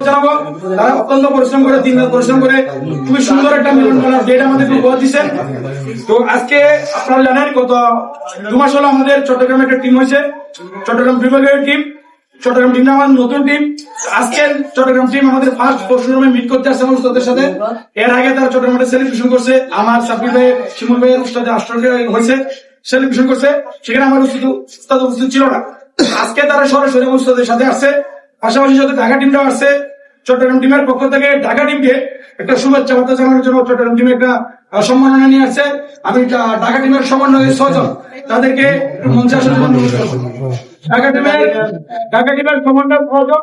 জানাব তারা অত্যন্ত পরিশ্রম করে, দিন পরিশ্রম করে, খুবই সুন্দর একটা মিলন ডেট আমাদের দিচ্ছেন। তো আজকে আপনারা জানেন দু মাস হলো আমাদের চট্টগ্রামে একটা টিম হয়েছে। চট্টগ্রাম বিভাগের টিম চট্টগ্রাম টিমটা আমাদের নতুন টিম চট্টগ্রাম টিম আমাদের ফার্স্ট পরশুরামে মিট করতে আসছে আমার উস্তাদের সাথে। এর আগে তারা চট্টগ্রামে সেলিব্রেশন করছে। আমার সাব্বির ভাই, শিমুল ভাইয়ের উস্তাদে হয়েছে সেলিব্রেশন করছে। সেখানে আমার উস্তাদ উপস্থিত ছিল না। আজকে তারা সরাসরি উস্তাদের সাথে আসছে। পাশাপাশি যাতে ঢাকা টিমটাও আসছে চট্টগ্রাম টিমের পক্ষ থেকে। ঢাকা টিমকে একটা শুভেচ্ছা বার্তা জানানোর জন্য চট্টগ্রাম টিমে একটা সম্মাননা নিয়ে আসছে। আমি ঢাকা টিমের সমন্বয়ে ছজন তাদেরকে একটু মঞ্চে আসার জন্য ঢাকা টিমের ঢাকা টিমের সমন্বয় ছজন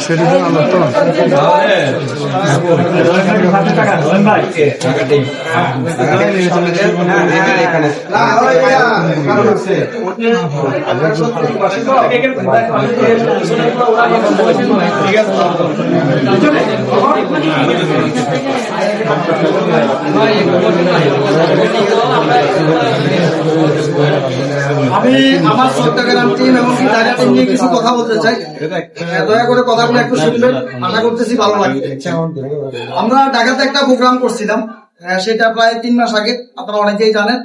চট্টগ্রাম টিম দিবে ঢাকা টিম আমি আমার চট্টগ্রাম টিম এবং কি টিম নিয়ে কিছু কথা বলতে চাই? দয়া করে কথাগুলো একটু শুনবেন। আশা করতেছি ভালো লাগবে। আমরা ঢাকাতে একটা প্রোগ্রাম করছিলাম। সেটা প্রায় তিন মাস আগে, আপনারা অনেকেই জানেন।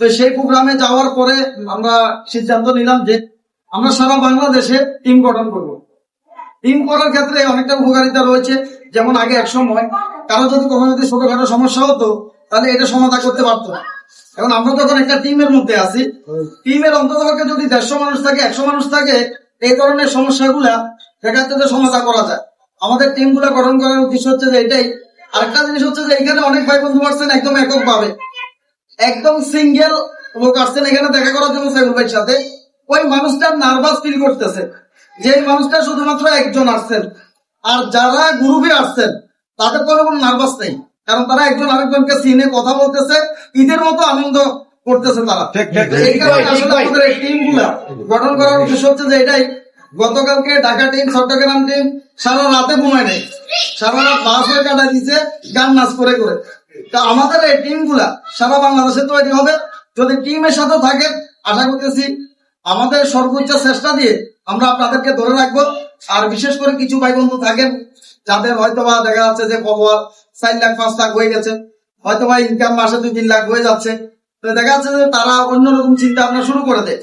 তো সেই প্রোগ্রামে যাওয়ার পরে আমরা সিদ্ধান্ত নিলাম যে আমরা সারা বাংলাদেশে টিম গঠন করব। টিম করার ক্ষেত্রে অনেকটা উপকারিতা রয়েছে। যেমন আগে এক সময় কারও যদি কখনো যদি ছোটখাটো সমস্যা হতো তাহলে এটা সমাধান করতে পারতো না। এখন আমরা যখন একটা টিমের মধ্যে আছি। টিমের অন্তত যদি দেড়শো মানুষ থাকে একশো মানুষ থাকে এই ধরনের সমস্যাগুলা দেখা যাচ্ছে সমাধান করা যায়। আমাদের টিমগুলা গঠন করার উদ্দেশ্য হচ্ছে যে এটাই। আরেকটা জিনিস হচ্ছে যে এখানে অনেক ভাই বন্ধু আসছেন একদম একক ভাবে একদম সিঙ্গেল লোক আসছেন এখানে দেখা করার জন্য সাইবুল ভাইয়ের সাথে। ওই মানুষটা নার্ভাস ফিল করতেছে। যে মানুষটা শুধুমাত্র একজন আসছেন। আর যারা গ্রুপে আসছেন তাদের কোনো কোনো নার্ভাস নেই। কারণ তারা একজন আরেকজনকে সিনে কথা বলতেছে ঈদের মতো আনন্দ করতেছে তারা। এই কারণে আসলে আমাদের এই টিমগুলা গঠন করার উদ্দেশ্য হচ্ছে যে এটাই। গতকালকে ঢাকা টিম চট্টগ্রাম টিম সারা রাতে ঘুমায় নেই। সারা রাত বাস হয়ে কাটা দিচ্ছে গান নাচ করে করে। তা আমাদের এই টিমগুলা সারা বাংলাদেশে তৈরি হবে। যদি টিমের সাথে থাকে আশা করতেছি আমাদের সর্বোচ্চ চেষ্টা দিয়ে আমরা আপনাদেরকে ধরে রাখব। আর বিশেষ করে কিছু ভাই বন্ধু থাকেন যাদের হয়তো বা দেখা যাচ্ছে যে ফলোয়ার চার লাখ পাঁচ লাখ হয়ে গেছে। হয়তো বা ইনকাম মাসে দুই তিন লাখ হয়ে যাচ্ছে। তো দেখা যাচ্ছে যে তারা অন্যরকম চিন্তা ভাবনা শুরু করে দেয়।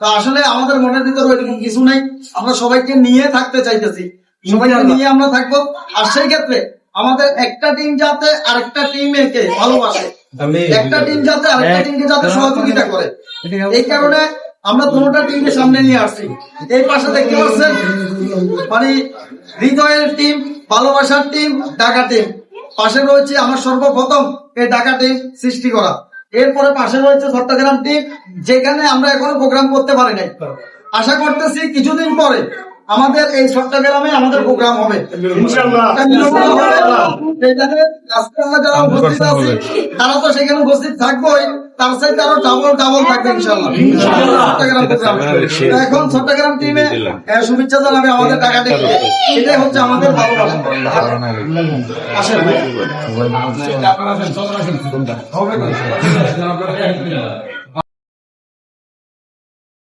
তো আসলে আমাদের মনের ভিতরে ওইরকম কিছু নাই। আমরা সবাইকে নিয়ে থাকতে চাইতেছি। সবাইকে নিয়ে আমরা থাকব। আর সেই ক্ষেত্রে আমাদের একটা টিম যাতে আরেকটা টিমকে ভালোবাসে। একটা টিম যাতে আরেকটা টিমকে যাতে সহযোগিতা করে। এই কারণে আমরা দুটা টিমকে সামনে নিয়ে আসছি। এই পাশে দেখতে পাচ্ছেন মানে হৃদয়ের টিম ভালোবাসার টিম ডাকা টিম পাশে রয়েছে আমার সর্বপ্রথম এই ডাকা টিম সৃষ্টি করা। এরপরে পাশে রয়েছে চট্টগ্রাম টিম যেখানে আমরা এখনও প্রোগ্রাম করতে পারি নাই। আশা করতেছি কিছুদিন পরে আমাদের এই চট্টগ্রামে আমাদের প্রোগ্রাম হবে। যারা উপস্থিত আছি তারা তো সেখানে উপস্থিত থাকবোই তার সাথে আরও ডাবল ডাবল থাকবে ইনশাল্লাহ এখন চট্টগ্রাম টিমে শুভেচ্ছা জানাবে আমাদের টাকা টিমকে এটাই হচ্ছে আমাদের ভালোবাসা। আসেন